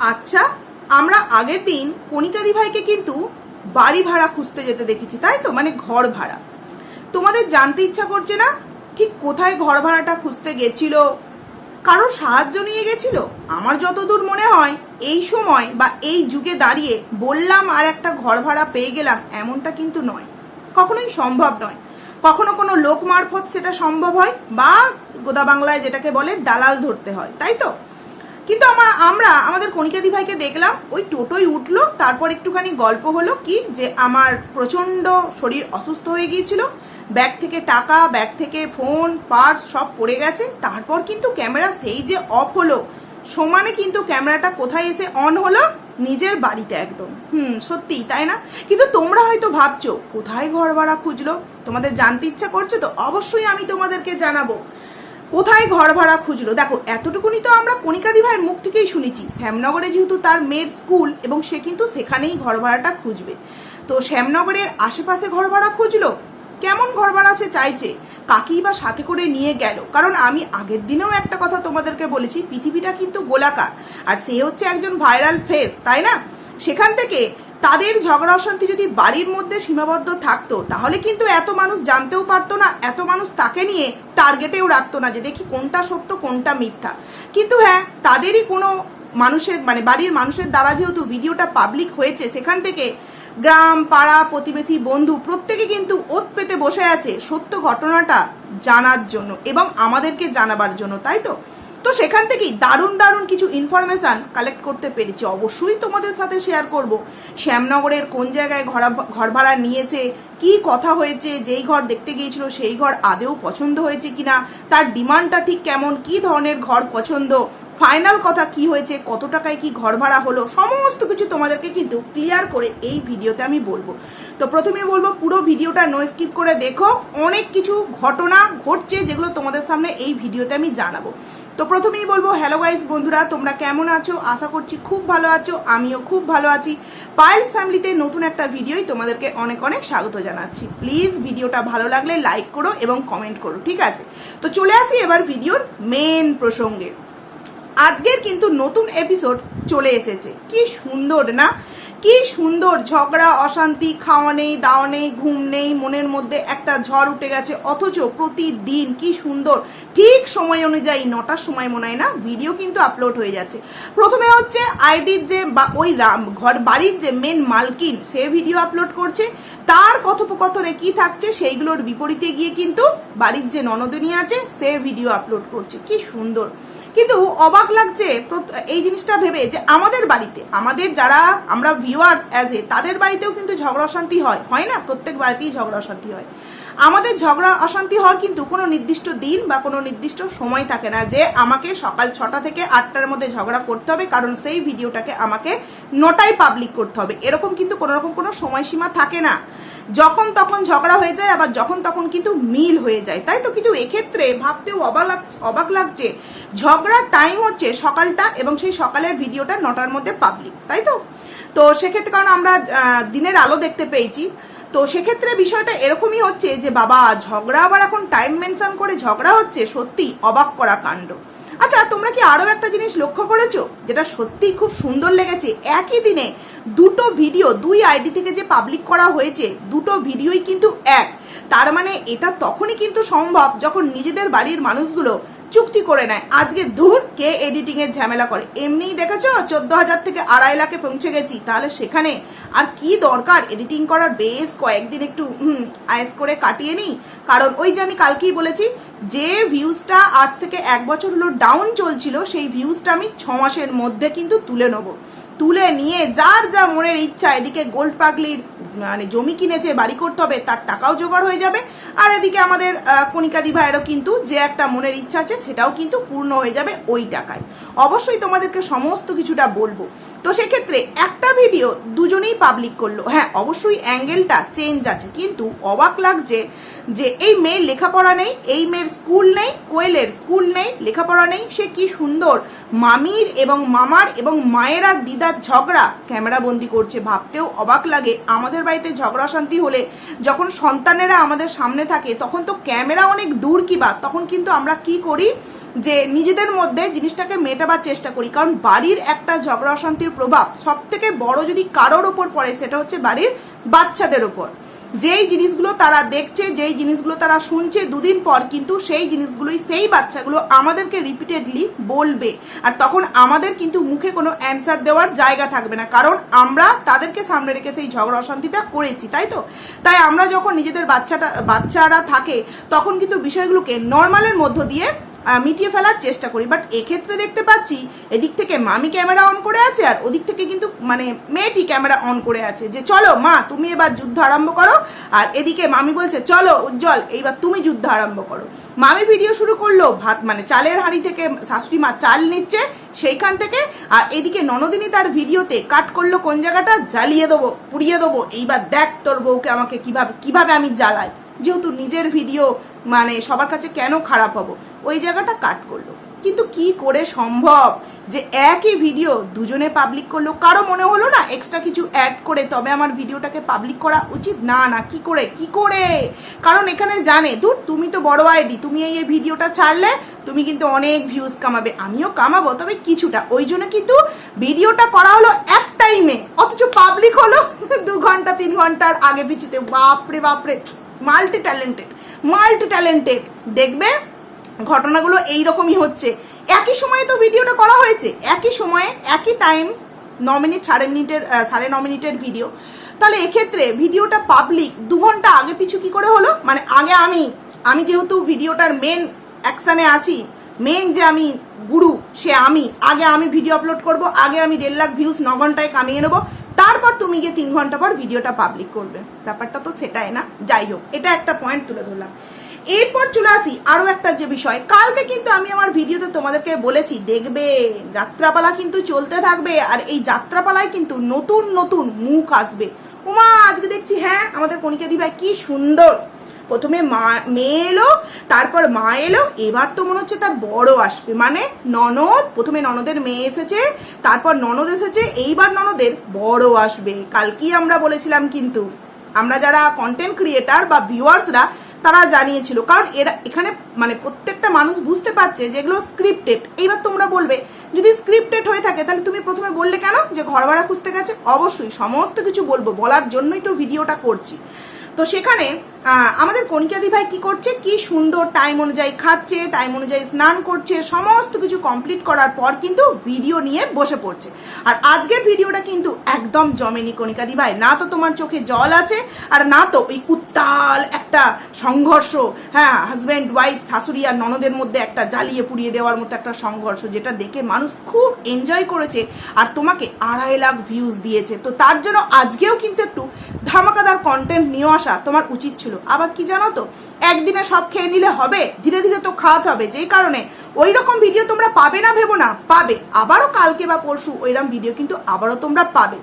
আচ্ছা আমরা আগের দিন কণিকাদি ভাইকে কিন্তু বাড়ি ভাড়া খুঁজতে যেতে দেখেছি, তাই তো? মানে ঘর ভাড়া। তোমাদের জানতে ইচ্ছা করছে না? ঠিক কোথায় ঘর ভাড়াটা খুঁজতে গেছিল? কারোর সাহায্য নিয়ে গেছিল? আমার যতদূর মনে হয়, এই সময় বা এই যুগে দাঁড়িয়ে বললাম আর একটা ঘর ভাড়া পেয়ে গেলাম, এমনটা কিন্তু নয়। কখনোই সম্ভব নয়। কখনো কোনো লোক মারফত সেটা সম্ভব হয় বা গোদা বাংলায় যেটাকে বলে দালাল ধরতে হয়, তাই তো? কিন্তু আমার আমরা, আমাদের কণিকাদি ভাইকে দেখলাম, ওই টোটোই উঠল, তারপর একটুখানি গল্প হলো কি, যে আমার প্রচণ্ড শরীর অসুস্থ হয়ে গিয়েছিল, ব্যাগ থেকে টাকা, ব্যাগ থেকে ফোন, পার্স সব পড়ে গেছে, তারপর কিন্তু ক্যামেরা সেই যে অফ হলো, সমানে কিন্তু ক্যামেরাটা কোথায় এসে অন হলো? নিজের বাড়িতে একদম। হুম, সত্যিই, তাই না? কিন্তু তোমরা হয়তো ভাবছ, কোথায় ঘর ভাড়া খুঁজলো? তোমাদের জানতে ইচ্ছা করছে তো অবশ্যই আমি তোমাদেরকে জানাব। কোথায় ঘর ভাড়া খুঁজলো? দেখো, এতটুকুনি তো আমরা কণিকাদি ভাইয়ের মুখ থেকেই শুনেছি। শ্যামনগরে যেহেতু তার মেয়ের স্কুল এবং সে কিন্তু সেখানেই ঘর ভাড়াটা খুঁজবে। তো শ্যামনগরের আশেপাশে ঘর ভাড়া খুঁজলো? কেমন ঘর ভাড়া সে চাইছে? কাকেই বা সাথে করে নিয়ে গেল। কারণ আমি আগের দিনেও একটা কথা তোমাদেরকে বলেছি, পৃথিবীটা কিন্তু গোলাকার। আর সে হচ্ছে একজন ভাইরাল ফেস, তাই না? সেখান থেকে তাদের ঝগড়া অশান্তি যদি বাড়ির মধ্যে সীমাবদ্ধ থাকতো, তাহলে কিন্তু এত মানুষ জানতেও পারতো না, এত মানুষ তাকে নিয়ে টার্গেটেও রাখতো না যে দেখি কোনটা সত্য, কোনটা মিথ্যা। কিন্তু হ্যাঁ তাদেরই কোনো মানুষের মানে বাড়ির মানুষের দ্বারা যেহেতু ভিডিওটা পাবলিক হয়েছে, সেখান থেকে গ্রাম, পাড়া, প্রতিবেশী, বন্ধু প্রত্যেকে কিন্তু ওত পেতে বসে আছে সত্য ঘটনাটা জানার জন্য এবং আমাদেরকে জানাবার জন্য, তাই তো? তো সেখান থেকেই দারুণ দারুণ কিছু ইনফরমেশান কালেক্ট করতে পেরেছি। অবশ্যই তোমাদের সাথে শেয়ার করব। শ্যামনগরের কোন জায়গায় ঘর ঘর ভাড়া নিয়েছে, কি কথা হয়েছে, যেই ঘর দেখতে গিয়েছিল সেই ঘর আদেও পছন্দ হয়েছে কিনা, তার ডিমান্ডটা ঠিক কেমন, কি ধরনের ঘর পছন্দ ফাইনাল কথা কি হয়েছে, কত টাকায় কি ঘর ভাড়া হলো, সমস্ত কিছু তোমাদেরকে কিন্তু ক্লিয়ার করে এই ভিডিওতে আমি বলব। তো প্রথমে বলব, পুরো ভিডিওটা নো স্কিপ করে দেখো। অনেক কিছু ঘটনা ঘটছে যেগুলো তোমাদের সামনে এই ভিডিওতে আমি জানাব। তো প্রথমেই বলব হ্যালো গাইজ বন্ধুরা, তোমরা কেমন আছো? আশা করছি খুব ভালো আছো, আমিও খুব ভালো আছি। পায়েলস ফ্যামিলিতে নতুন একটা ভিডিওই তোমাদেরকে অনেক অনেক স্বাগত জানাচ্ছি। প্লিজ ভিডিওটা ভালো লাগলে লাইক করো এবং কমেন্ট করো, ঠিক আছে? তো চলে আসি এবার ভিডিওর মেন প্রসঙ্গে। আজকের কিন্তু নতুন এপিসোড চলে এসেছে। কি সুন্দর, না? কি সুন্দর ঝগড়া, অশান্তি, খাওয়া নেই, দাওয়া নেই, ঘুম নেই, মনের মধ্যে একটা ঝড় উঠে গেছে, অথচ প্রতিদিন কি সুন্দর। ঠিক সময় অনুযায়ী, নটার সময় মনে হয় না ভিডিও কিন্তু আপলোড হয়ে যাচ্ছে। প্রথমে হচ্ছে আইডির যে বা, ওই রাম, ঘর বাড়ির যে মেন মালকিন, সে ভিডিও আপলোড করছে। তার কথোপকথনে কি থাকছে, সেইগুলোর বিপরীতে গিয়ে কিন্তু বাড়ির যে ননদিনী আছে, সে ভিডিও আপলোড করছে। কি সুন্দর। কিন্তু অবাক লাগছে এই জিনিসটা ভেবে যে আমাদের বাড়িতে, আমাদের যারা আমরা ভিউয়ার্স অ্যাজ এ তাদের বাড়িতেও কিন্তু ঝগড়া অশান্তি হয়। হয় না? প্রত্যেক বাড়িতেই ঝগড়া অশান্তি হয়। আমাদের ঝগড়া অশান্তি হওয়ার কিন্তু কোনো নির্দিষ্ট দিন বা কোনো নির্দিষ্ট সময় থাকে না যে আমাকে সকাল ছটা থেকে আটটার মধ্যে ঝগড়া করতে হবে, কারণ সেই ভিডিওটাকে আমাকে নটায় পাবলিক করতে হবে। এরকম কিন্তু কোনো রকম কোনো সময়সীমা থাকে না। যখন তখন ঝগড়া হয়ে যায়, আবার যখন তখন কিন্তু মিল হয়ে যায়। তাই তো? কিন্তু এক্ষেত্রে ভাবতেও অবাক অবাক লাগছে। ঝগড়ার টাইম হচ্ছে সকালটা এবং সেই সকালের ভিডিওটা নটার মধ্যে পাবলিক তাই তো? তো সেক্ষেত্রে কারণ আমরা দিনের আলো দেখতে পেয়েছি। তো সেক্ষেত্রে বিষয়টা এরকমই হচ্ছে যে, বাবা, ঝগড়া আবার এখন টাইম মেনশন করে ঝগড়া হচ্ছে সত্যি অবাক করা কাণ্ড। আচ্ছা তোমরা কি আরও একটা জিনিস লক্ষ্য করেছ? যেটা সত্যিই খুব সুন্দর লেগেছে। একই দিনে দুটো ভিডিও, দুই আইডি থেকে যে পাবলিক করা হয়েছে, দুটো ভিডিওই কিন্তু এক। তার মানে এটা তখনই কিন্তু সম্ভব যখন নিজেদের বাড়ির মানুষগুলো চুক্তি করে নেয়। আজকে ধুর, কে এডিটিং এর ঝামেলা করে? এমনিই দেখেছ, চোদ্দ হাজার থেকে আড়াই লাখে পৌঁছে গেছি। তাহলে সেখানে আর কি দরকার? এডিটিং করার বেশ কয়েকদিন একটু আয়েস করে কাটিয়ে নিই। কারণ ওই যে আমি কালকেই বলেছি যে ভিউজটা আজ থেকে এক বছর হলো ডাউন চলছিল, সেই ভিউজটা আমি ছ মাসের মধ্যে কিন্তু তুলে নেব। তুলে নিয়ে যার যা মনের ইচ্ছা, এদিকে গোল্ড পাগলির মানে জমি কিনেছে, বাড়ি করতে হবে, তার টাকাও জোগাড় হয়ে যাবে। আর এদিকে আমাদের কণিকাদি ভাইয়েরও কিন্তু যে একটা মনের ইচ্ছা আছে, সেটাও কিন্তু পূর্ণ হয়ে যাবে ওই টাকায়। অবশ্যই তোমাদেরকে সমস্ত কিছুটা বলব। তো সেক্ষেত্রে একটা ভিডিও দুজনেই পাবলিক করল। হ্যাঁ অবশ্যই অ্যাঙ্গেলটা চেঞ্জ আছে, কিন্তু অবাক লাগছে যে এই মেয়ের লেখাপড়া নেই, এই মেয়ের স্কুল নেই, কোয়েলের স্কুল নেই, লেখাপড়া নেই, সে কি সুন্দর। মামির এবং মামার এবং মায়ের আর দিদার ঝগড়া ক্যামেরা বন্দি করছে, ভাবতেও অবাক লাগে। আমাদের বাড়িতে ঝগড়া শান্তি হলে যখন সন্তানেরা আমাদের সামনে থাকে, তখন তো ক্যামেরা অনেক দূর কি বা তখন কিন্তু আমরা কি করি? যে নিজেদের মধ্যে জিনিসটাকে মেটাবার চেষ্টা করি। কারণ বাড়ির একটা ঝগড়া অশান্তির প্রভাব সব থেকে বড় যদি কারোর ওপর পড়ে, সেটা হচ্ছে বাড়ির বাচ্চাদের ওপর যেই জিনিসগুলো তারা দেখছে, যেই জিনিসগুলো তারা শুনছে দুদিন পর কিন্তু সেই জিনিসগুলোই সেই বাচ্চাগুলো আমাদেরকে রিপিটেডলি বলবে। আর তখন আমাদের কিন্তু মুখে কোনো অ্যান্সার দেওয়ার জায়গা থাকবে না। কারণ আমরা তাদেরকে সামনে রেখে সেই ঝগড়া অশান্তিটা করেছি, তাই তো? তাই আমরা যখন নিজেদের বাচ্চাটা, বাচ্চারা থাকে, তখন কিন্তু বিষয়গুলোকে নর্মালের মধ্য দিয়ে মিটিয়ে ফেলার চেষ্টা করি। বাট এক্ষেত্রে দেখতে পাচ্ছি, এদিক থেকে মামি ক্যামেরা অন করে আছে আর ওদিক থেকে কিন্তু মানে মেয়েটি ক্যামেরা অন করে আছে। যে চলো মা, তুমি এবার যুদ্ধ আরম্ভ করো। আর এদিকে মামি বলছে, চলো উজ্জ্বল, এইবার তুমি যুদ্ধ আরম্ভ করো। মামি ভিডিও শুরু করল ভাত মানে চালের হাঁড়ি থেকে শাশুড়ি মা চাল নিচ্ছে সেইখান থেকে। আর এদিকে ননদিনী তার ভিডিওতে কাট করল কোন জায়গাটা? জ্বালিয়ে দেবো, পুড়িয়ে দেবো। এইবার দেখ তোর বউকে আমাকে কীভাবে কীভাবে আমি জ্বালাই। যেহেতু নিজের ভিডিও মানে সবার কাছে কেন খারাপ হব? ওই জায়গাটা কাট করল। কিন্তু কি করে সম্ভব যে একই ভিডিও দুজনে পাবলিক করল? কারও মনে হলো না এক্সট্রা কিছু অ্যাড করে তবে আমার ভিডিওটাকে পাবলিক করা উচিত? না না, কি করে? কি করে? কারণ এখানে জানে দূর তুমি তো বড় আইডি তুমি এই ভিডিওটা ছাড়লে তুমি কিন্তু অনেক ভিউজ কামাবে। আমিও কামাবো, তবে কিছুটা। ওই জন্য কিন্তু ভিডিওটা করা হলো এক টাইমে অথচ পাবলিক হলো দু ঘণ্টা, তিন ঘণ্টার আগে পিছুতে। বাপরে বাপরে মাল্টি ট্যালেন্টেড মাল্টি ট্যালেন্টেড দেখবে ঘটনাগুলো এই রকমই হচ্ছে। একই সময়ে তো ভিডিওটা করা হয়েছে। একই সময়ে, একই টাইম ন মিনিট, সাড়ে মিনিটের সাড়ে ন মিনিটের ভিডিও তাহলে এক্ষেত্রে ভিডিওটা পাবলিক দু ঘণ্টা আগে পিছু কি করে হলো? মানে আগে আমি আমি যেহেতু ভিডিওটার মেন অ্যাকশানে আছি মেন যে আমি গুরু, সে আমি। আগে আমি ভিডিও আপলোড করব, আগে আমি দেড় লাখ ভিউজ ন ঘন্টায় কামিয়ে নেব। তারপর তুমি গিয়ে তিন ঘণ্টা পর ভিডিওটা পাবলিক করবে। ব্যাপারটা তো সেটাই না। যাই হোক, এটা একটা পয়েন্ট তুলে ধরলাম। এরপর চলে আসি আরও একটা যে বিষয়। কালকে কিন্তু আমি আমার ভিডিওতে তোমাদেরকে বলেছি, দেখবে, যাত্রাপালা কিন্তু চলতে থাকবে আর এই যাত্রাপালায় কিন্তু নতুন নতুন মুখ আসবে। উমা, আজকে দেখছি হ্যাঁ আমাদের কণিকা দিভাই কি সুন্দর। প্রথমে মা, মেয়ে এলো, তারপর মা এলো, এবার তো মনে হচ্ছে তার বড় আসবে। মানে ননদ, প্রথমে ননদের মেয়ে এসেছে, তারপর ননদ এসেছে, এইবার ননদের বড় আসবে। কালকেই আমরা বলেছিলাম কিন্তু, আমরা যারা কন্টেন্ট ক্রিয়েটার বা ভিউয়ার্সরা তারা জানিয়েছিল। কারণ এরা, এখানে মানে প্রত্যেকটা মানুষ বুঝতে পারছে যেগুলো স্ক্রিপ্টেড এইবার তোমরা বলবে, যদি স্ক্রিপ্টেড হয়ে থাকে, তাহলে তুমি প্রথমে বললে কেন? যে ঘর ভাড়া খুঁজতে গেছে? অবশ্যই সমস্ত কিছু বলব। বলার জন্যই তো ভিডিওটা করছি। তো সেখানে আমাদের কণিকাদি ভাই কি করছে? কি সুন্দর টাইম অনুযায়ী খাচ্ছে টাইম অনুযায়ী স্নান করছে, সমস্ত কিছু কমপ্লিট করার পর কিন্তু ভিডিও নিয়ে বসে পড়ছে। আর আজকের ভিডিওটা কিন্তু একদম জমেনি কণিকাদি ভাই না তো তোমার চোখে জল আছে, আর না তো ওই উত্তাল একটা সংঘর্ষ হ্যাঁ হাজব্যান্ড ওয়াইফ শাশুড়ি আর ননদের মধ্যে একটা জ্বালিয়ে পুড়িয়ে দেওয়ার মতো একটা সংঘর্ষ, যেটা দেখে মানুষ খুব এনজয় করেছে আর তোমাকে আড়াই লাখ ভিউজ দিয়েছে। তো তার জন্য আজকেও কিন্তু একটু ধামাকাদার কন্টেন্ট নিয়ে আসা তোমার উচিত ছিল। আবার কি জানো তো? একদিনে সব খেয়ে নিলে হবে, ধীরে ধীরে তো খাওয়াতে হবে। যেই কারণে ওই রকম ভিডিও তোমরা পাবে না, ভেবো না, পাবে। আবারও কালকে বা পরশু ওইরকম ভিডিও কিন্তু আবারও তোমরা পাবে।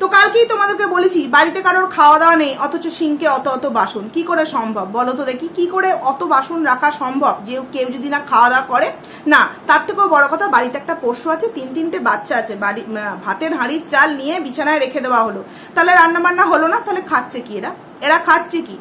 তো কালকেই তোমাদেরকে বলেছি, বাড়িতে কারোর খাওয়া দাওয়া নেই, অথচ সিংকে অত অত বাসন। কি করে সম্ভব? বলো তো দেখি, কি করে অত বাসন রাখা সম্ভব? যে কেউ যদি না খাওয়া দাওয়া করে, না, তার থেকেও বড় কথা, বাড়িতে একটা পশু আছে, তিন তিনটে বাচ্চা আছে, বাড়ি ভাতের হাঁড়ির চাল নিয়ে বিছানায় রেখে দেওয়া হলো। তাহলে রান্না বান্না হলো না, তাহলে খাচ্ছে কি এরা? এরা খাচ্ছে কি?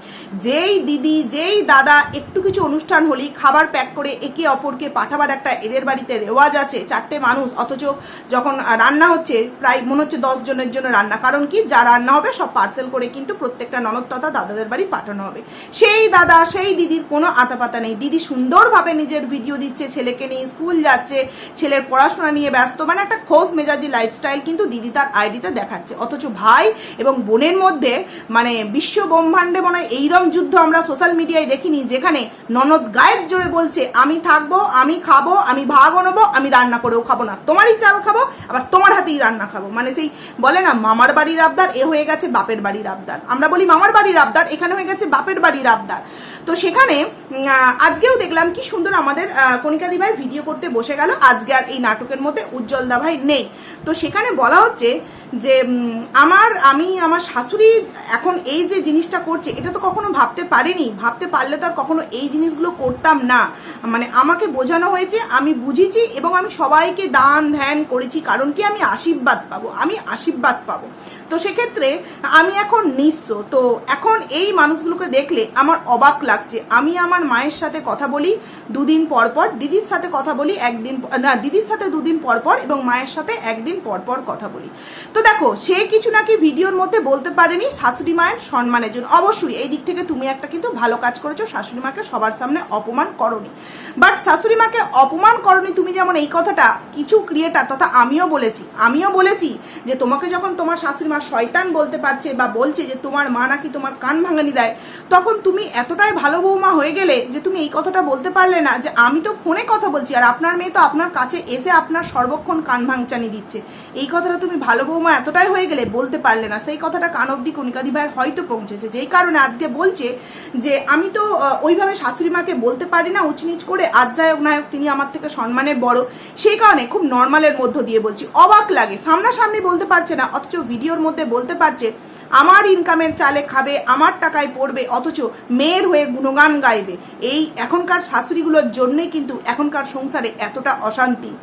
যেই দিদি, যেই দাদা, একটু কিছু অনুষ্ঠান হলেই খাবার প্যাক করে একে অপরকে পাঠাবার একটা এদের বাড়িতে রেওয়াজ আছে, চারটে মানুষ, অথচ যখন রান্না হচ্ছে, প্রায় মনে হচ্ছে দশ জনের জন্য রান্না। কারণ কি? যা রান্না হবে সব পার্সেল করে কিন্তু প্রত্যেকটা ননদ তথা দাদাদের বাড়ি পাঠানো হবে। সেই দাদা, সেই দিদির কোনো আতাপাতা নেই। দিদি সুন্দরভাবে নিজের ভিডিও দিচ্ছে, ছেলেকে নিয়ে স্কুল যাচ্ছে, ছেলের পড়াশোনা নিয়ে ব্যস্ত মানে একটা খোঁজ মেজাজি লাইফস্টাইল কিন্তু দিদি তার আইডিতে দেখাচ্ছে। অথচ ভাই এবং বোনের মধ্যে মানে বিশ্ব ব্রহ্মাণ্ডে মনে হয় এইরম যুদ্ধ আমরা সোশ্যাল মিডিয়ায় দেখিনি, যেখানে ননদ গায়ের জোরে বলছে, আমি থাকব, আমি খাব, আমি ভাগও নেব, আমি রান্না করেও খাব না। তোমারই চাল খাব, আবার তোমার হাতেই রান্না খাব। মানে সেই বলে না, মামার বাড়ির আবদার, এ হয়ে গেছে বাপের বাড়ির আবদার। আমরা বলি, মামার বাড়ির আবদার, এখানে হয়ে গেছে বাপের বাড়ির আবদার। তো সেখানে আজকেও দেখলাম কি সুন্দর আমাদের কণিকাদি ভাই ভিডিও করতে বসে গেল। আজকে আর এই নাটকের মধ্যে উজ্জ্বল দা ভাই নেই। তো সেখানে বলা হচ্ছে যে আমার, আমি, আমার শাশুড়ি এখন এই যে জিনিসটা করছে, এটা তো কখনো ভাবতে পারিনি। ভাবতে পারলে তো আর কখনো এই জিনিসগুলো করতাম না। মানে আমাকে বোঝানো হয়েছে, আমি বুঝেছি এবং আমি সবাইকে দান ধ্যান করেছি, কারণ কি আমি আশীর্বাদ পাবো, আমি আশীর্বাদ পাবো। তো সেক্ষেত্রে আমি এখন নিঃস্ব। তো এখন এই মানুষগুলোকে দেখলে আমার অবাক লাগছে। আমি আমার মায়ের সাথে কথা বলি, দুদিন পর পর দিদির সাথে কথা বলি, একদিন না, দিদির সাথে দুদিন পর পর এবং মায়ের সাথে একদিন পর পর কথা বলি। তো দেখো, সে কিছু নাকি ভিডিওর মধ্যে বলতে পারেনি, শাশুড়ি মায়ের সম্মানের জন্য। অবশ্যই এই দিক থেকে তুমি একটা কিন্তু ভালো কাজ করেছ, শাশুড়ি মাকে সবার সামনে অপমান করনি। বাট শাশুড়ি মাকে অপমান করনি তুমি যেমন এই কথাটা কিছু ক্রিয়েটার তথা আমিও বলেছি। আমিও বলেছি যে তোমাকে যখন তোমার শাশুড়ি মা শয়তান বলতে পারছে বা বলছে যে তোমার মা নাকি তোমার কান ভাঙানি দেয়, তখন তুমি এতটাই ভালো বৌমা হয়ে গেলে যে তুমি এই কথাটা বলতে পারলে না যে আমি তো ফোনে কথা বলছি আর আপনার মেয়ে তো আপনার কাছে এসে আপনার সর্বক্ষণ কান ভাঙচানি দিচ্ছে। এই কথাটা তুমি ভালো বৌমা এতটাই হয়ে গেলে বলতে পারলে না, সেই কথাটা কান অব্দি কণিকাদি ভাইয়ের হয়তো পৌঁছেছে। যেই কারণে আজকে বলছে যে আমি তো ওইভাবে শাশুড়ি মাকে বলতে পারি না উচনিচ করে আধ্যায়ক নায়ক তিনি আমার থেকে সম্মানে বড়। সেই কারণে খুব নর্মালের মধ্য দিয়ে বলছি, অবাক লাগে, সামনাসামনি বলতে পারছে না, অথচ ভিডিওর মধ্যে বলতে পারছে, আমার ইনকামের চালে খাবে, আমার টাকায় পড়বে, অথচ মেয়ের হয়ে গুণগান গাইবে। এই এখনকার শাশুড়িগুলোর জন্যই কিন্তু এখনকার সংসারে এতটা অশান্তি।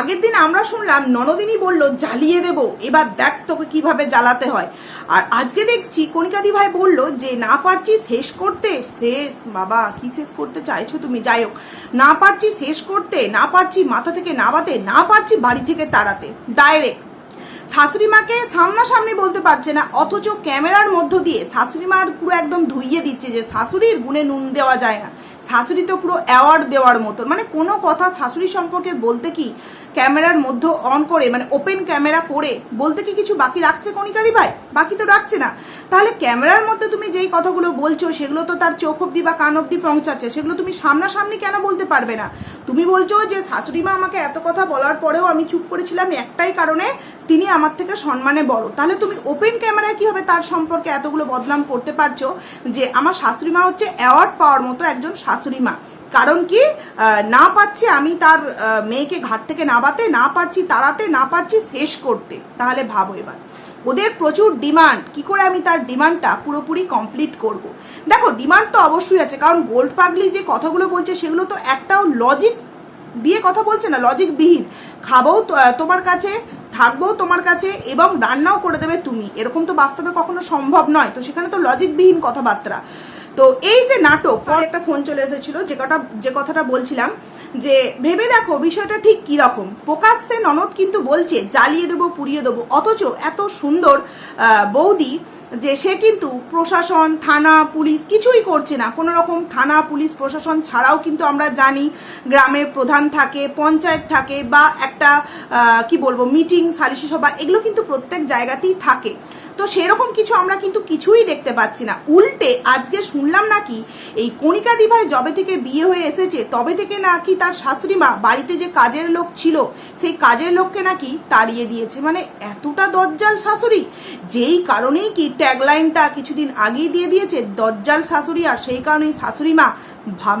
আগের দিন আমরা শুনলাম, ননদিনী বলল, জ্বালিয়ে দেব, এবার দেখ তোকে কীভাবে জ্বালাতে হয়। আর আজকে দেখছি, কণিকাদি ভাই বলল যে, না পারছি শেষ করতে, শেষ, বাবা, কি শেষ করতে চাইছো তুমি? যাই হোক, না পারছি শেষ করতে, না পারছি মাথা থেকে নাবাতে, না পারছি বাড়ি থেকে তাড়াতে। ডাইরেক্ট শাশুড়ি মাকে সামনাসামনি বলতে পারছে না, অথচ ক্যামেরার মধ্য দিয়ে শাশুড়ি মার পুরো একদম ধুইয়ে দিচ্ছে যে শাশুড়ির গুণে নুন দেওয়া যায় না। শাশুড়ি তো পুরো অ্যাওয়ার্ড দেওয়ার মতন। মানে কোনো কথা শাশুড়ি সম্পর্কে বলতে কি ক্যামেরার মধ্য অন করে মানে ওপেন ক্যামেরা করে, বলতে কি কিছু বাকি রাখছে কণিকাদি ভাই? বাকি তো রাখছে না। তাহলে ক্যামেরার মধ্যে তুমি যেই কথাগুলো বলছো, সেগুলো তো তার চোখ অব্দি বা কান অব্দি পৌঁছাচ্ছে, সেগুলো তুমি সামনাসামনি কেন বলতে পারবে না? তুমি বলছো যে শাশুড়ি মা আমাকে এত কথা বলার পরেও আমি চুপ করেছিলাম একটাই কারণে তিনি আমার থেকে সম্মানে বড়। তাহলে তুমি ওপেন ক্যামেরায় কীভাবে তার সম্পর্কে এতগুলো বদনাম করতে পারছ যে আমার শাশুড়ি মা হচ্ছে অ্যাওয়ার্ড পাওয়ার মতো একজন শাশুড়ি মা? কারণ কি না পাচ্ছি আমি তার মেয়েকে ঘাট থেকে নাবাতে না পারছি তাড়াতে, না পারছি শেষ করতে। তাহলে ভাবো এবার। ওদের প্রচুর ডিমান্ড কি করে আমি তার ডিমান্ডটা পুরোপুরি কমপ্লিট করব। দেখো ডিমান্ড তো অবশ্যই আছে, কারণ গোল্ড পাগলি যে কথাগুলো বলছে সেগুলো তো একটাও লজিক দিয়ে কথা বলছে না লজিক বিহীন। খাব তো- তোমার কাছে থাকব তোমার কাছে এবং রান্নাও করে দেবে তুমি। এরকম তো বাস্তবে কখনো সম্ভব নয়। তো সেখানে তো লজিকবিহীন কথাবার্তা। তো এই যে নাটক একটা ফোন চলে এসেছিল, যে কটা যে কথাটা বলছিলাম, যে ভেবে দেখো বিষয়টা ঠিক কি রকম প্রকাশ্যে ননদ কিন্তু বলছে, জ্বালিয়ে দেবো, পুড়িয়ে দেবো। অথচ এত সুন্দর বৌদি যে সে কিন্তু প্রশাসন, থানা, পুলিশ কিছুই করছে না। কোনো রকম থানা, পুলিশ, প্রশাসন ছাড়াও কিন্তু আমরা জানি গ্রামের প্রধান থাকে, পঞ্চায়েত থাকে বা একটা কি বলব মিটিং সালিশি সভা, এগুলো কিন্তু প্রত্যেক জায়গাতেই থাকে। তো সেরকম কিছু আমরা কিন্তু কিছুই দেখতে পাচ্ছি না। উল্টে আজকে শুনলাম নাকি এই কণিকা দিভাই জবে থেকে বিয়ে হয়ে এসেছে, তবে থেকে নাকি তার শাশুড়ি মা বাড়িতে যে কাজের লোক ছিল, সেই কাজের লোককে নাকি তাড়িয়ে দিয়েছে। মানে এতটা দজ্জাল শাশুড়ি, যেই কারণেই কি ট্যাগলাইনটা কিছুদিন আগেই দিয়ে দিয়েছে, দজ্জাল শাশুড়ি আর সেই কারণেই শাশুড়ি মা ভা-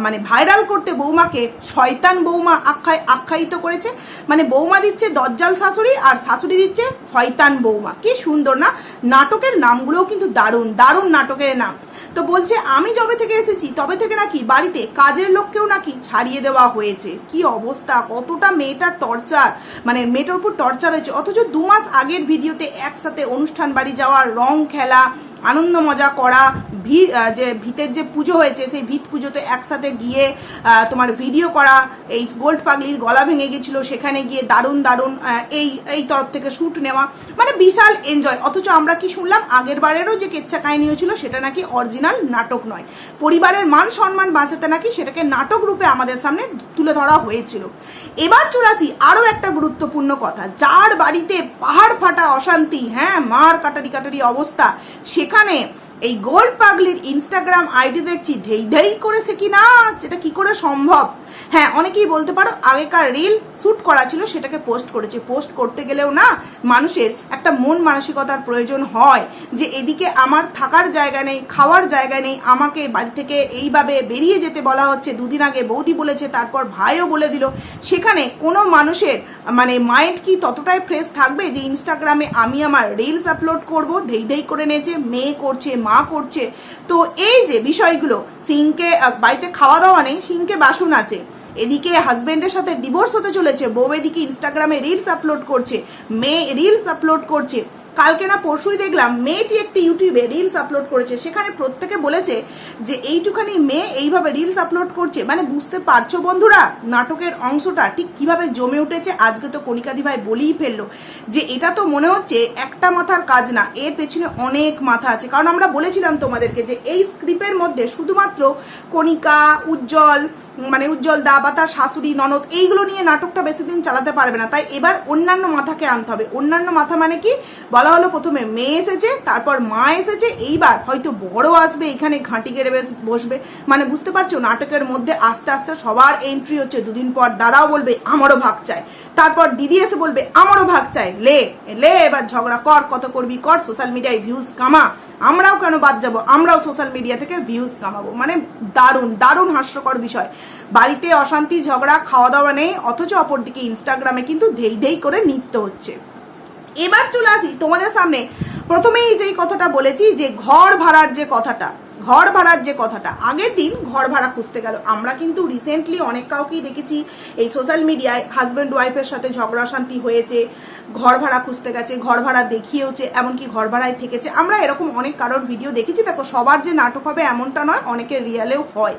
মানে ভাইরাল করতে বৌমাকে শয়তান বৌমা আখ্যায় আখ্যায়িত করেছে। মানে বৌমা দিচ্ছে দজ্জাল শাশুড়ি আর শাশুড়ি দিচ্ছে শয়তান বৌমা। কি সুন্দর না? নাটকের নামগুলোও কিন্তু দারুণ দারুণ নাটকের নাম। তো বলছে, আমি যবে থেকে এসেছি, তবে থেকে নাকি বাড়িতে কাজের লোককেও নাকি ছাড়িয়ে দেওয়া হয়েছে। কি অবস্থা? কতটা মেয়েটার টর্চার? মানে মেয়েটার উপর টর্চার হয়েছে। অথচ দু মাস আগের ভিডিওতে একসাথে অনুষ্ঠান বাড়ি যাওয়া রং খেলা আনন্দ মজা করা, ভিড় যে ভিতের যে পুজো হয়েছে, সেই ভিত পুজোতে একসাথে গিয়ে তোমার ভিডিও করা, এই গোল্ড পাগলির গলা ভেঙে গেছিল, সেখানে গিয়ে দারুণ দারুণ এই এই তরফ থেকে শ্যুট নেওয়া মানে বিশাল এনজয় অথচ আমরা কি শুনলাম, আগের বারেরও যে কেচ্ছা কাহিনী হয়েছিল, সেটা নাকি অরিজিনাল নাটক নয়। পরিবারের মান সম্মান বাঁচাতে নাকি সেটাকে নাটক রূপে আমাদের সামনে তুলে ধরা হয়েছিল। এবার চুরাসি আরও একটা গুরুত্বপূর্ণ কথা। যার বাড়িতে পাহাড় ফাটা অশান্তি হ্যাঁ মার কাটারি কাটারি অবস্থা সেখানে এই গোল্ড পাগলির ইনস্টাগ্রাম আইডি দেখছি ধেই ধেই করেছে কি না সেটা কি করে সম্ভব? হ্যাঁ অনেকেই বলতে পারো আগেকার রিল শ্যুট করা ছিল, সেটাকে পোস্ট করেছে। পোস্ট করতে গেলেও না মানুষের একটা মন মানসিকতার প্রয়োজন হয় যে এদিকে আমার থাকার জায়গা নেই, খাওয়ার জায়গা নেই, আমাকে বাড়ি থেকে এইভাবে বেরিয়ে যেতে বলা হচ্ছে। দুদিন আগে বৌদি বলেছে, তারপর ভাইও বলে দিল। সেখানে কোনো মানুষের মানে মাইন্ড কি ততটাই ফ্রেশ থাকবে যে ইনস্টাগ্রামে আমি আমার রিলস আপলোড করব ধেই ধেই করে নেছে মেয়ে করছে, মা করছে। তো এই যে বিষয়গুলো সিংকে বাড়িতে খাওয়া দাওয়া নেই, সিংকে বাসন আছে। এদিকে হাজবেন্ডের সাথে ডিভোর্স হতে চলেছে, বউ এদিকে ইনস্টাগ্রামে রিলস আপলোড করছে, মেয়ে রিলস আপলোড করছে। কালকে না পরশুই দেখলাম মেয়েটি একটি ইউটিউবে রিলস আপলোড করেছে। সেখানে প্রত্যেকে বলেছে যে এইটুখানি মেয়ে এইভাবে রিলস আপলোড করছে। মানে বুঝতে পারছ বন্ধুরা, নাটকের অংশটা ঠিক কীভাবে জমে উঠেছে? আজকে তো কণিকাদি ভাই বলেই ফেলল যে এটা তো মনে হচ্ছে একটা মাথার কাজ না, এর পেছনে অনেক মাথা আছে। কারণ আমরা বলেছিলাম তোমাদেরকে যে এই স্ক্রিপের মধ্যে শুধুমাত্র কণিকা, উজ্জ্বল মানে উজ্জ্বল দা বা তার শাশুড়ি, ননদ, এইগুলো নিয়ে নাটকটা বেশি দিন চালাতে পারবে না। তাই এবার অন্যান্য মাথাকে আনতে হবে। অন্যান্য মাথা মানে কি? বলা হলো প্রথমে মেয়ে এসেছে, তারপর মা এসেছে, এইবার হয়তো বড় আসবে, এখানে ঘাঁটি গেড়ে বসবে। মানে বুঝতে পারছ, নাটকের মধ্যে আস্তে আস্তে সবার এন্ট্রি হচ্ছে। দুদিন পর দাদাও বলবে, আমারও ভাগ চায় তারপর দিদি এসে বলবে, আমারও ভাগ চাই। লে লে, এবার ঝগড়া কর, কত করবি কর সোশ্যাল মিডিয়ায় ভিউজ কামা। আমরাও কেন বাদ যাব? আমরাও সোশ্যাল মিডিয়া থেকে ভিউজ কামাবো। মানে দারুণ দারুণ হাস্যকর বিষয়। বাড়িতে অশান্তি, ঝগড়া খাওয়া দাওয়া নেই, অথচ অপরদিকে ইনস্টাগ্রামে কিন্তু ধেই ধেই করে নৃত্য হচ্ছে। এবার চলে আসি তোমাদের সামনে। প্রথমেই যেই কথাটা বলেছি যে ঘর ভাড়ার যে কথাটা ঘর ভাড়ার যে কথাটা, আগের দিন ঘর ভাড়া খুঁজতে গেল। আমরা কিন্তু রিসেন্টলি অনেক কাউকেই দেখেছি, এই সোশ্যাল মিডিয়ায় হাজব্যান্ড ওয়াইফের সাথে ঝগড়া শান্তি হয়েছে, ঘর ভাড়া খুঁজতে গেছে, ঘর ভাড়া দেখিয়েওছে, এমনকি ঘর ভাড়ায় থেকেছে। আমরা এরকম অনেক কারোর ভিডিও দেখেছি, দেখো সবার যে নাটক হবে এমনটা নয়, অনেকের রিয়ালেও হয়।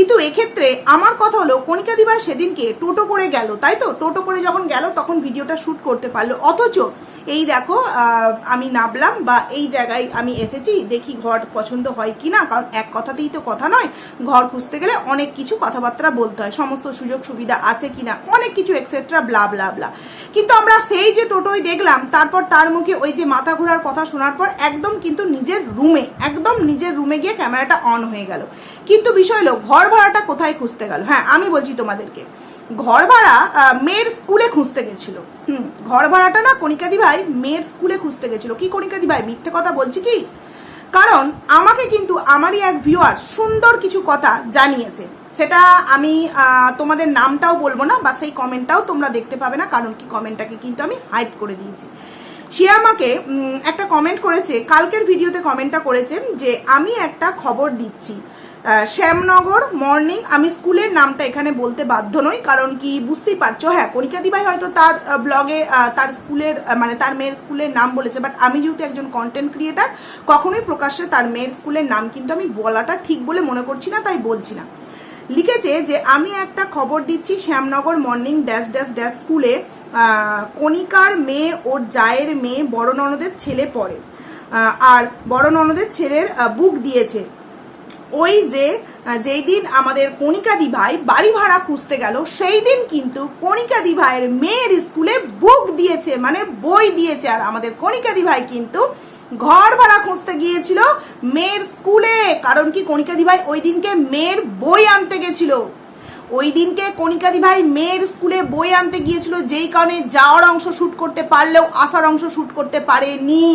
কিন্তু এক্ষেত্রে আমার কথা হলো, কণিকা দিবা সেদিনকে টোটো করে গেল, তাই তো? টোটো করে যখন গেল, তখন ভিডিওটা শ্যুট করতে পারল। অথচ এই দেখো আমি নামলাম বা এই জায়গায় আমি এসেছি, দেখি ঘর পছন্দ হয় কি না কারণ এক কথাতেই তো কথা নয়, ঘর খুঁজতে গেলে অনেক কিছু কথাবার্তা বলতে হয়, সমস্ত সুযোগ সুবিধা আছে কিনা, অনেক কিছু এক্সেট্রা ব্লা ব্লা ব্লা কিন্তু আমরা সেই যে টোটোয় দেখলাম, তারপর তার মুখে ওই যে মাথা ঘোরার কথা শোনার পর একদম কিন্তু নিজের রুমে, একদম নিজের রুমে গিয়ে ক্যামেরাটা অন হয়ে গেল। কিন্তু বিষয় হলো, ঘর ভাড়াটা কোথায় খুঁজতে গেল? হ্যাঁ আমি বলছি তোমাদেরকে। ঘর ভাড়া মেয়ের স্কুলে খুঁজতে গেছিল। হুম ঘর ভাড়াটা না কণিকাদি ভাই মেয়ের স্কুলে খুঁজতে গেছিল। কি কণিকাদি ভাই, মিথ্যে কথা বলছি কি? কারণ আমাকে কিন্তু আমারই এক ভিউয়ার সুন্দর কিছু কথা জানিয়েছে। সেটা আমি তোমাদের নামটাও বলব না, বা সেই কমেন্টটাও তোমরা দেখতে পাবে না, কারণ কি কমেন্টটাকে কিন্তু আমি হাইড করে দিয়েছি। সে আমাকে একটা কমেন্ট করেছে, কালকের ভিডিওতে কমেন্টটা করেছে যে, আমি একটা খবর দিচ্ছি। শ্যামনগর মর্নিং, আমি স্কুলের নামটা এখানে বলতে বাধ্য নই, কারণ কি বুঝতেই পারছ হ্যাঁ কণিকা দিবাই হয়তো তার ব্লগে তার স্কুলের মানে তার মেয়ের স্কুলের নাম বলেছে বাট আমি যেহেতু একজন কন্টেন্ট ক্রিয়েটার কখনোই প্রকাশ্যে তার মেয়ের স্কুলের নাম কিন্তু আমি বলাটা ঠিক বলে মনে করছি না, তাই বলছি না। লিখেছে যে, আমি একটা খবর দিচ্ছি Shyamnagar morning dash dash dash স্কুলে কণিকার মেয়ে ওর জায়ের মেয়ে বড় ননদের ছেলে পড়ে। আর বড় ননদের ছেলের বুক দিয়েছে। ওই যে যেই দিন আমাদের কণিকা দি ভাই বাড়ি ভাড়া খুঁজতে গেল, সেই দিন কিন্তু কণিকা দি ভাইয়ের মেয়ের স্কুলে বুক দিয়েছে মানে বই দিয়েছে। আর আমাদের কণিকা দি ভাই কিন্তু ঘর ভাড়া খুঁজতে গিয়েছিল মেয়ের স্কুলে, কারণ কি কণিকা দি ভাই ওই দিনকে মেয়ের বই আনতে গেছিল। ওই দিনকে কণিকাদি ভাই মেয়ের স্কুলে বই আনতে গিয়েছিল, যেই কারণে যাওয়ার অংশ শ্যুট করতে পারলেও আসার অংশ শ্যুট করতে পারেনি।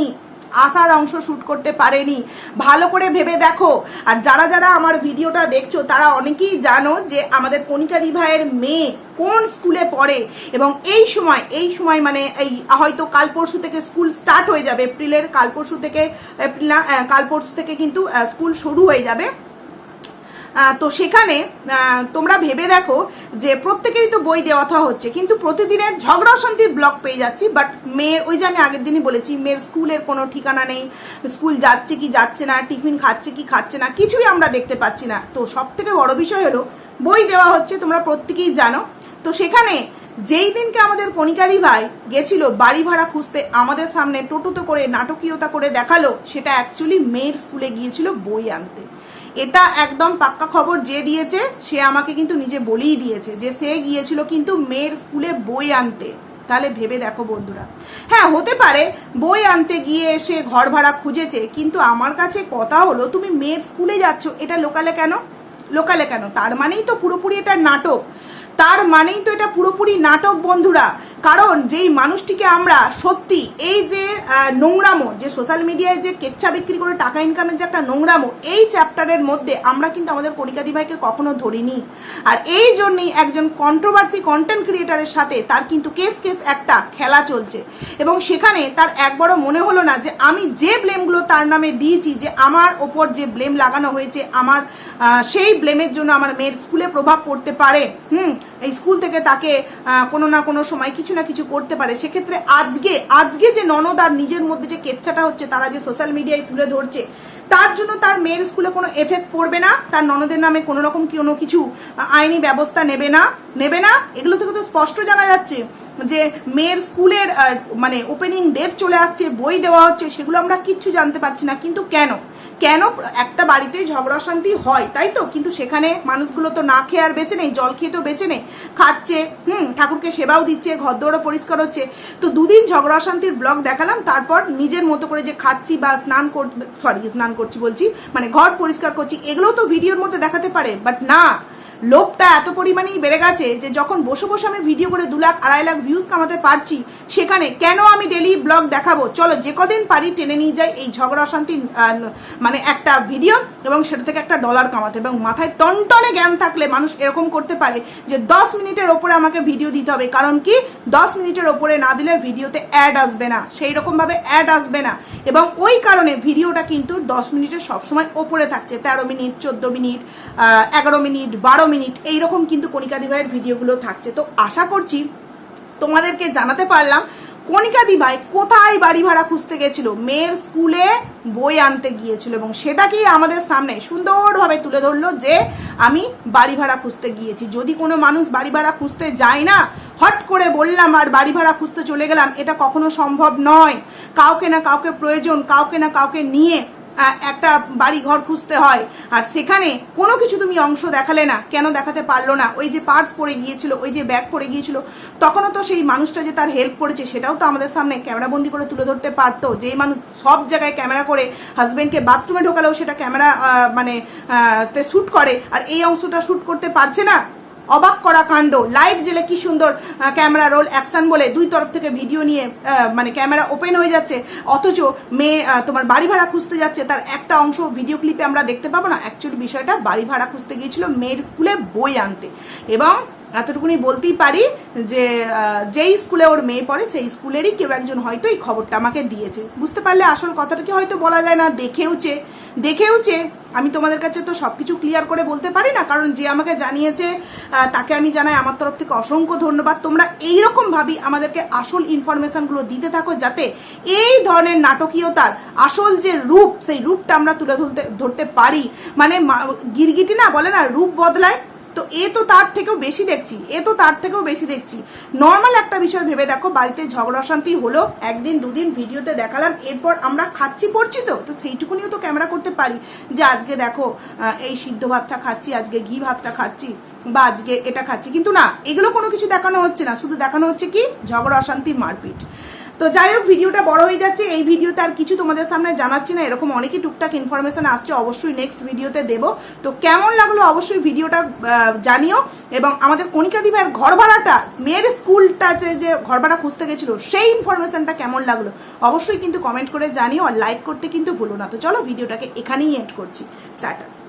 আসার অংশ শ্যুট করতে পারেনি। ভালো করে ভেবে দেখো। আর যারা যারা আমার ভিডিওটা দেখছ, তারা অনেকেই জানো যে আমাদের কণিকাদি ভাইয়ের মেয়ে কোন স্কুলে পড়ে। এবং এই সময় এই সময় মানে এই হয়তো কাল পরশু থেকে স্কুল স্টার্ট হয়ে যাবে। এপ্রিলের কাল পরশু থেকে, এপ্রিল না কাল পরশু থেকে কিন্তু স্কুল শুরু হয়ে যাবে। তো সেখানে তোমরা ভেবে দেখো যে প্রত্যেকেরই তো বই দেওয়া থা হচ্ছে, কিন্তু প্রতিদিনের ঝগড়া শান্তির ব্লগ পেয়ে যাচ্ছি বাট মেয়ের, ওই যে আমি আগের দিনই বলেছি, মেয়ের স্কুলের কোনো ঠিকানা নেই, স্কুল যাচ্ছে কি যাচ্ছে না, টিফিন খাচ্ছে কি খাচ্ছে না, কিছুই আমরা দেখতে পাচ্ছি না। তো সব থেকে বড় বিষয় হলো, বই দেওয়া হচ্ছে, তোমরা প্রত্যেকেই জানো। তো সেখানে যেই দিনকে আমাদের কণিকারি ভাই গেছিল বাড়ি ভাড়া খুঁজতে, আমাদের সামনে টোটোতে করে নাটকীয়তা করে দেখাল, সেটা অ্যাকচুয়ালি মেয়ের স্কুলে গিয়েছিল বই আনতে। এটা একদম পাক্কা খবর যে দিয়েছে, সে আমাকে কিন্তু নিজে বলেই দিয়েছে যে সে গিয়েছিল কিন্তু মেয়ের স্কুলে বই আনতে। তাহলে ভেবে দেখো বন্ধুরা। হ্যাঁ হতে পারে, বই আনতে গিয়ে এসে ঘর ভাড়া খুঁজেছে, কিন্তু আমার কাছে কথা হলো, তুমি মেয়ের স্কুলে যাচ্ছ, এটা লোকালে কেন? লোকালে কেন? তার মানেই তো পুরোপুরি এটা নাটক। তার মানেই তো এটা পুরোপুরি নাটক, বন্ধুরা। কারণ যেই মানুষটিকে আমরা সত্যি এই যে নোংরামো, যে সোশ্যাল মিডিয়ায় যে কেচ্ছা বিক্রি করে টাকা ইনকামের যে একটা নোংরামো, এই চ্যাপ্টারের মধ্যে আমরা কিন্তু আমাদের কণিকাদি ভাইকে কখনো ধরিনি। আর এই জন্যই একজন কন্ট্রোভার্সি কন্টেন্ট ক্রিয়েটারের সাথে তার কিন্তু কেস কেস একটা খেলা চলছে। এবং সেখানে তার একবারও মনে হলো না যে আমি যে ব্লেমগুলো তার নামে দিয়েছি, যে আমার ওপর যে ব্লেম লাগানো হয়েছে, আমার সেই ব্লেমের জন্য আমার মেয়ের স্কুলে প্রভাব পড়তে পারে। হুম স্কুল থেকে তাকে কোনো না কোনো সময় কিছু না কিছু করতে পারে। সেক্ষেত্রে আজকে আজকে যে ননদ আর নিজের মধ্যে যে কেচ্ছাটা হচ্ছে, তারা যে সোশ্যাল মিডিয়ায় তুলে ধরছে, তার জন্য তার মেয়ের স্কুলে কোনো এফেক্ট পড়বে না। তার ননদের নামে কোনো রকম কোনো কিছু আইনি ব্যবস্থা নেবে না নেবে না? এগুলো থেকে তো স্পষ্ট জানা যাচ্ছে যে মেয়ের স্কুলের মানে ওপেনিং ডেট চলে আসছে, বই দেওয়া হচ্ছে, সেগুলো আমরা কিচ্ছু জানতে পারছি না। কিন্তু কেন? কেন একটা বাড়িতে ঝগড়া শান্তি হয়, তাই তো? কিন্তু সেখানে মানুষগুলো তো না খেয়ে আর বেঁচে নেই, জল খেয়ে তো বেঁচে নেই। খাচ্ছে, হুম, ঠাকুরকে সেবাও দিচ্ছে ঘর দৌড়ও পরিষ্কার হচ্ছে। তো দুদিন ঝগড়া শান্তির ব্লগ দেখালাম, তারপর নিজের মতো করে যে খাচ্ছি বা স্নান কর সরি স্নান করছি বলছি মানে ঘর পরিষ্কার করছি, এগুলোও তো ভিডিওর মধ্যে দেখাতে পারে বাট না। লোকটা এত পরিমাণেই বেড়ে গেছে যে যখন বসে বসে আমি ভিডিও করে দু লাখ, আড়াই লাখ ভিউজ কামাতে পারছি, সেখানে কেন আমি ডেলি ব্লগ দেখাবো? চলো, যে কদিন পারি টেনে নিয়ে যাই এই ঝগড়া অশান্তি মানে একটা ভিডিও এবং সেটা থেকে একটা ডলার কামাতে এবং মাথায় টনটনে জ্ঞান থাকলে মানুষ এরকম করতে পারে যে দশ মিনিটের ওপরে আমাকে ভিডিও দিতে হবে। কারণ কি? দশ মিনিটের ওপরে না দিলে ভিডিওতে অ্যাড আসবে না। সেই রকমভাবে অ্যাড আসবে না। এবং ওই কারণে ভিডিওটা কিন্তু দশ মিনিটের সবসময় ওপরে থাকছে। তেরো মিনিট, চোদ্দ মিনিট এগারো মিনিট, বারো মিনিট। এইরকম কিন্তু কণিকাদি ভাইয়ের ভিডিওগুলো থাকছে। তো আশা করছি তোমাদেরকে জানাতে পারলাম, কণিকা দিভাই কোথায় বাড়ি ভাড়া খুঁজতে গেছিল? মেয়ের স্কুলে বই আনতে গিয়েছিল এবং সেটাকেই আমাদের সামনে সুন্দরভাবে তুলে ধরলো যে আমি বাড়ি ভাড়া খুঁজতে গিয়েছি। যদি কোনো মানুষ বাড়ি ভাড়া খুঁজতে যায় না, হট করে বললাম, আর বাড়ি ভাড়া খুঁজতে চলে গেলাম, এটা কখনো সম্ভব নয়। কাউকে না কাউকে প্রয়োজন, কাউকে না কাউকে নিয়ে একটা বাড়ি ঘর খুঁজতে হয়। আর সেখানে কোনো কিছু তুমি অংশ দেখালে না, কেন দেখাতে পারল না? ওই যে পার্স পড়ে গিয়েছিল, ওই যে ব্যাগ পড়ে গিয়েছিল, তখনও তো সেই মানুষটা যে তার হেল্প করেছে, সেটাও তো আমাদের সামনে ক্যামেরাবন্দি করে তুলে ধরতে পারতো। যেই মানুষ সব জায়গায় ক্যামেরা করে হাজব্যান্ডকে বাথরুমে ঢোকালেও সেটা ক্যামেরা মানে তে শ্যুট করে। আর এই অংশটা শ্যুট করতে পারছে না? অবাক করা কাণ্ড। লাইট জেলে কি সুন্দর ক্যামেরা রোল অ্যাকশন বলে দুই তরফ থেকে ভিডিও নিয়ে মানে ক্যামেরা ওপেন হয়ে যাচ্ছে। অথচ মেয়ে তোমার বাড়ি ভাড়া খুঁজতে যাচ্ছে। তার একটা অংশ ভিডিও ক্লিপে আমরা দেখতে পাবো না। অ্যাকচুয়ালি বিষয়টা বাড়ি ভাড়া খুঁজতে গিয়েছিল মেয়ের স্কুলে বই আনতে। এবং এতটুকুনি বলতেই পারি যে যেই স্কুলে ওর মেয়ে পড়ে, সেই স্কুলেরই কেউ একজন হয়তো এই খবরটা আমাকে দিয়েছে। বুঝতে পারলে আসল কথাটাকে হয়তো বলা যায় না? দেখেওছে। দেখেওছে। আমি তোমাদের কাছে তো সব কিছু ক্লিয়ার করে বলতে পারি না, কারণ যে আমাকে জানিয়েছে তাকে আমি জানাই আমার তরফ থেকে অসংখ্য ধন্যবাদ। তোমরা এইরকম ভাবি আমাদেরকে আসল ইনফরমেশনগুলো দিতে থাকো যাতে এই ধরনের নাটকীয়তার আসল যে রূপ, সেই রূপটা আমরা তুলে ধরতে ধরতে পারি। মানে গিরগিটি না বলে না, রূপ বদলায়। তো এ তো তার থেকেও বেশি দেখছি, এ তো তার থেকেও বেশি দেখছি। নর্মাল একটা বিষয় ভেবে দেখো, বাড়িতে ঝগড়া শান্তি হলো, একদিন দুদিন ভিডিওতে দেখালাম, এরপর আমরা খাচ্ছি, পড়ছি তো তো সেইটুকুনিও তো ক্যামেরা করতে পারি। যে আজকে দেখো এই সিদ্ধ ভাতটা খাচ্ছি, আজকে ঘি ভাতটা খাচ্ছি, বা আজকে এটা খাচ্ছি। কিন্তু না, এগুলো কোনো কিছু দেখানো হচ্ছে না, শুধু দেখানো হচ্ছে কি? ঝগড়া অশান্তি মারপিট। তো যাই হোক, ভিডিওটা বড় হয়ে যাচ্ছে। এই ভিডিওতে আর কিছু তোমাদের সামনে জানাচ্ছি না, এরকম অনেকই টুকটাক ইনফরমেশন আসছে, অবশ্যই নেক্সট ভিডিওতে দেব। তো কেমন লাগল অবশ্যই ভিডিওটা জানিও। এবং আমাদের কণিকা দিভাইয়ের ঘর ভাড়াটা মেয়ের স্কুলটাতে যে ঘর ভাড়া খুঁজতে গেছিল, সেই ইনফরমেশনটা কেমন লাগল অবশ্যই কিন্তু কমেন্ট করে জানিও আর লাইক করতে কিন্তু ভুলো না। তো চলো, ভিডিওটাকে এখানেই এন্ড করছি। টাটা।